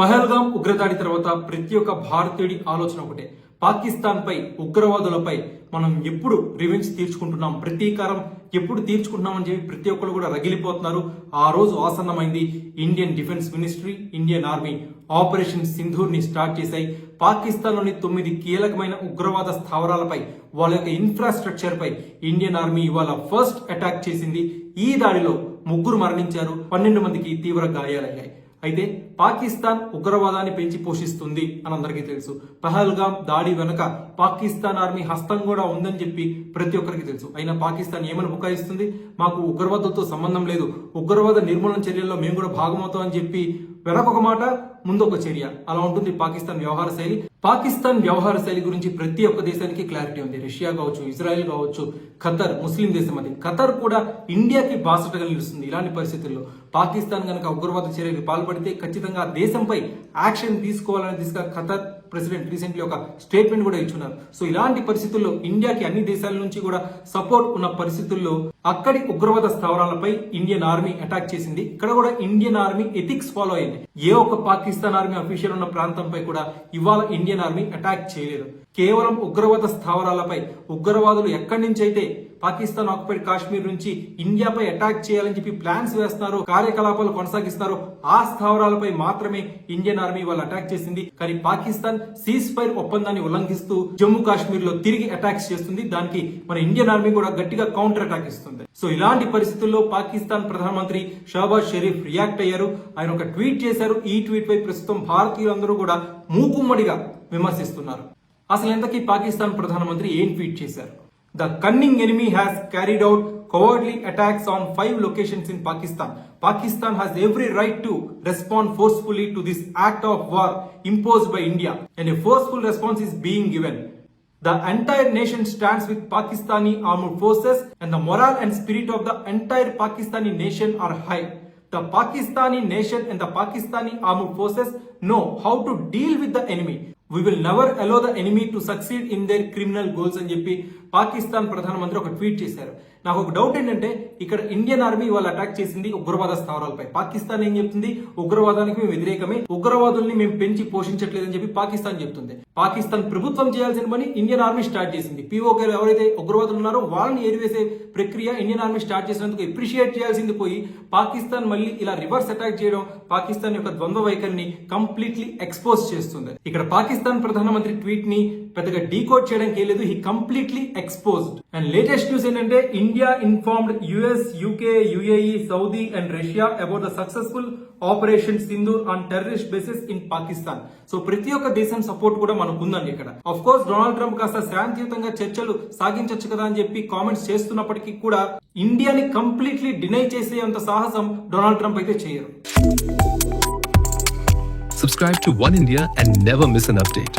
పహల్గాం ఉగ్రదాడి తర్వాత ప్రతి ఒక్క భారతీయుడి ఆలోచన ఒకటే. పాకిస్తాన్ పై ఉగ్రవాదులపై మనం ఎప్పుడు రివెంజ్ తీర్చుకుంటున్నాం? ప్రతీకారం ఎప్పుడు తీర్చుకుంటున్నాం అని చెప్పి ప్రతి ఒక్కరు కూడా రగిలిపోతున్నారు. ఆ రోజు ఆసన్నమైంది Indian defence ministry Indian army operation సింధూర్ని start చేశాయి. పాకిస్తాన్లోని తొమ్మిది కీలకమైన ఉగ్రవాద స్థావరాలపై వాళ్ళ యొక్క ఇన్ఫ్రాస్ట్రక్చర్ పై ఇండియన్ ఆర్మీ ఇవాళ ఫస్ట్ అటాక్ చేసింది. ఈ దాడిలో ముగ్గురు మరణించారు. పన్నెండు మందికి తీవ్ర గాయాలయ్యాయి. అయితే పాకిస్తాన్ ఉగ్రవాదాన్ని పెంచి పోషిస్తుంది అని అందరికీ తెలుసు. పహల్గామ్ దాడి వెనుక పాకిస్తాన్ ఆర్మీ హస్తం కూడా ఉందని చెప్పి ప్రతి ఒక్కరికి తెలుసు. అయినా పాకిస్తాన్ ఏమని బుకాయిస్తుంది మాకు ఉగ్రవాదంతో సంబంధం లేదు. ఉగ్రవాద నిర్మూలన చర్యల్లో మేము కూడా భాగమవుతామని చెప్పి వెనకొక మాట ముందొక చర్య. అలా ఉంటుంది పాకిస్తాన్ వ్యవహార శైలి. పాకిస్తాన్ వ్యవహార శైలి గురించి ప్రతి ఒక్క దేశానికి క్లారిటీ ఉంది. రష్యా కావచ్చు ఇజ్రాయెల్ కావచ్చు ఖతర్ ముస్లిం దేశం అది. ఖతర్ కూడా ఇండియాకి బాసటగా నిలుస్తుంది ఇలాంటి పరిస్థితుల్లో. పాకిస్తాన్ కనుక ఉగ్రవాద చర్యలకు పాల్పడితే ఖచ్చితంగా ఆ దేశంపై యాక్షన్ తీసుకోవాలని దిశగా ఖతర్ ప్రెసిడెంట్ రీసెంట్లీ ఒక స్టేట్మెంట్ కూడా ఇచ్చున్నారు. సో ఇలాంటి పరిస్థితుల్లో ఇండియాకి అన్ని దేశాల నుంచి కూడా సపోర్ట్ ఉన్న పరిస్థితుల్లో అక్కడి ఉగ్రవాద స్థావరాలపై ఇండియన్ ఆర్మీ అటాక్ చేసింది. ఇక్కడ కూడా ఇండియన్ ఆర్మీ ఎథిక్స్ ఫాలో అయింది. ఏ ఒక్క పాకిస్తాన్ ఆర్మీ అఫీషియల్ ఉన్న ప్రాంతంపై కూడా ఇవాళ ఇండియన్ ఆర్మీ అటాక్ చేయలేదు. కేవలం ఉగ్రవాద స్థావరాలపై ఉగ్రవాదులు ఎక్కడి నుంచి అయితే పాకిస్తాన్ ఆక్యుపైడ్ కాశ్మీర్ నుంచి ఇండియాపై అటాక్ చేయాలని చెప్పి ప్లాన్స్ వేస్తున్నారు కార్యకలాపాలు కొనసాగిస్తున్నారు ఆ స్థావరాలపై మాత్రమే ఇండియన్ ఆర్మీ వాళ్ళు అటాక్ చేసింది. కానీ పాకిస్తాన్ సీజ్ ఫైర్ ఒప్పందాన్ని ఉల్లంఘిస్తూ జమ్మూ కాశ్మీర్లో తిరిగి అటాక్స్ చేస్తుంది. దానికి మన ఇండియన్ ఆర్మీ కూడా గట్టిగా కౌంటర్ అటాక్ ఇస్తుంది. తెలుస్తుంది సో ఇలాంటి పరిస్థితుల్లో పాకిస్తాన్ ప్రధానమంత్రి షాబాజ్ షరీఫ్ రియాక్ట్ అయ్యారు. ఆయన ఒక ట్వీట్ చేశారు. ఈ ట్వీట్ పై ప్రస్తుతం భారతీయులందరూ కూడా మూకుమ్మడిగా విమర్శిస్తున్నారు. అసలు ఇంతకీ పాకిస్తాన్ ప్రధానమంత్రి ఏం ట్వీట్ చేశారు? The cunning enemy has carried out cowardly attacks on five locations in Pakistan. Pakistan has every right to respond forcefully to this act of war impose by India. And forceful response is being given. The entire nation stands with Pakistani armed forces, and the morale and spirit of the entire Pakistani nation are high. The Pakistani nation and the Pakistani armed forces know how to deal with the enemy. We will never allow the enemy to succeed in their criminal goals అని చెప్పి పాకిస్తాన్ ప్రధానమంత్రి ఒక tweet చేశారు నాకు ఒక doubt ఏంటంటే ఇక్కడ Indian army వాళ్ళు అటాక్ చేసింది ఉగ్రవాద స్థావరాలపై. పాకిస్తాన్ ఏం చెప్తుంది? ఉగ్రవాదానికి మేము వ్యతిరేకమే. ఉగ్రవాదుల్ని మేము పెంచి పోషించట్లేదని చెప్పి పాకిస్తాన్ చెప్తుంది. పాకిస్తాన్ ప్రభుత్వం చేయాల్సిన పని ఇండియన్ ఆర్మీ స్టార్ట్ చేసింది. పిఓకే ఎవరైతే ఉగ్రవాదులు ఉన్నారో వాళ్ళని ఏరివేసే ప్రక్రియ ఇండియన్ ఆర్మీ స్టార్ట్ చేసినందుకు అప్రిషియేట్ చేయాల్సింది పోయి పాకిస్తాన్ మళ్ళీ ఇలా రివర్స్ అటాక్ చేయడం పాకిస్తాన్ యొక్క ద్వంద్వ వైఖరిని కంప్లీట్లీ ఎక్స్పోజ్ చేస్తుంది. ఇక్కడ పాకిస్తాన్ ప్రధానమంత్రి ట్వీట్ని పెద్దగా డీకోడ్ చేయడానికి లేదు he completely exposed and latest news ఏంటంటే India informed US UK UAE Saudi and Russia about the successful operation Sindoor on terrorist bases in Pakistan so ప్రతి ఒక్క దేశం సపోర్ట్ కూడా మనకు ఉందండి ఇక్కడ. అఫ్ కోర్స్ డొనాల్డ్ ట్రంప్ కాస్త శాంతియుతంగా చర్చలు సాగించొచ్చు కదా అని చెప్పి కామెంట్స్ చేస్తున్నప్పటికీ కూడా ఇండియాని కంప్లీట్లీ డినై చేసే అంత సాహసం డొనాల్డ్ ట్రంప్ అయితే చేయరు. Subscribe to One India and never miss an update.